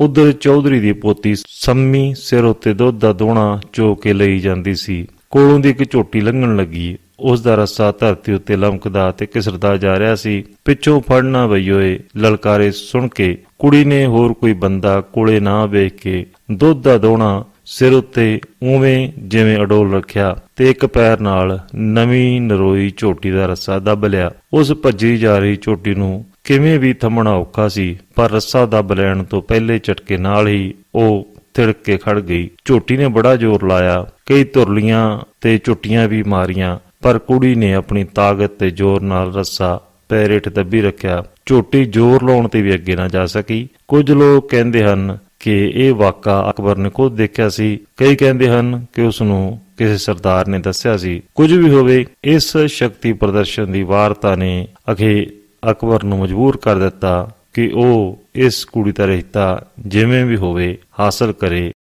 ਉਧਰ ਚੌਧਰੀ ਦੀ ਪੋਤੀ ਸੰਮੀ ਸਿਰ ਉੱਤੇ ਦੁੱਧ ਦਾ ਦੋਣਾ ਚੋ ਕੇ ਲਈ ਜਾਂਦੀ ਸੀ। ਕੋਲੋਂ ਦੀ ਇੱਕ ਝੋਟੀ ਲੰਘਣ ਲੱਗੀ। ਉਸ ਦਾ ਰੱਸਾ ਧਰਤੀ ਉੱਤੇ ਲਮਕਦਾ ਤੇ ਕਿਸਰਦਾ ਜਾ ਰਿਹਾ ਸੀ। ਪਿੱਛੋਂ ਫੜਨਾ ਬਈਓਏ ਲਲਕਾਰੇ ਸੁਣ ਕੇ ਕੁੜੀ ਨੇ ਹੋਰ ਕੋਈ ਬੰਦਾ ਕੋਲੇ ਨਾ ਵੇਖ ਕੇ ਦੁੱਧ ਦਾ ਦੋਣਾ ਸਿਰ ਉੱਤੇ ਉਵੇਂ ਜਿਵੇਂ ਅਡੋਲ ਰੱਖਿਆ ਤੇ ਇੱਕ ਪੈਰ ਨਾਲ ਨਵੀਂ ਨਰੋਈ ਝੋਟੀ ਦਾ ਰੱਸਾ ਦੱਬ ਲਿਆ। ਉਸ ਭੱਜੀ ਜਾ ਰਹੀ ਝੋਟੀ ਨੂੰ ਕਿਵੇਂ ਵੀ ਥੰਮਣਾ ਔਖਾ ਸੀ, ਪਰ ਰੱਸਾ ਦੱਬ ਲੈਣ ਤੋਂ ਪਹਿਲੇ ਝਟਕੇ ਨਾਲ ਹੀ ਉਹ ਤਿੜਕ ਕੇ ਖੜ ਗਈ। ਝੋਟੀ ਨੇ ਬੜਾ ਜ਼ੋਰ ਲਾਇਆ, ਕਈ ਤੁਰਲੀਆਂ ਤੇ ਝੁੱਟੀਆਂ ਵੀ ਮਾਰੀਆਂ, ਪਰ ਕੁੜੀ ਨੇ ਆਪਣੀ ਤਾਕਤ ਤੇ ਜ਼ੋਰ ਨਾਲ ਰੱਸਾ ਪੈਰੇਟ ਦੱਬੀ ਰੱਖਿਆ। ਝੋਟੀ ਜ਼ੋਰ ਲਾਉਣ ਤੇ ਵੀ ਅੱਗੇ ਨਾ ਜਾ ਸਕੀ। ਕੁਝ ਲੋਕ ਕਹਿੰਦੇ ਹਨ ਕਿ ਇਹ ਵਾਕਾ ਅਕਬਰ ਨੇ ਖੁਦ ਦੇਖਿਆ ਸੀ। ਕਈ ਕਹਿੰਦੇ ਹਨ ਕਿ ਉਸ ਨੂੰ ਕਿਸੇ ਸਰਦਾਰ ਨੇ ਦੱਸਿਆ ਸੀ। ਕੁਝ ਵੀ ਹੋਵੇ, ਇਸ ਸ਼ਕਤੀ ਪ੍ਰਦਰਸ਼ਨ ਦੀ ਵਾਰਤਾ ਨੇ ਅਖੇ ਅਕਬਰ ਨੂੰ ਮਜਬੂਰ ਕਰ ਦਿੱਤਾ ਕਿ ਉਹ ਇਸ ਕੁੜੀ ਦਾ ਰਿਸ਼ਤਾ ਜਿਵੇਂ ਵੀ ਹੋਵੇ ਹਾਸਲ ਕਰੇ।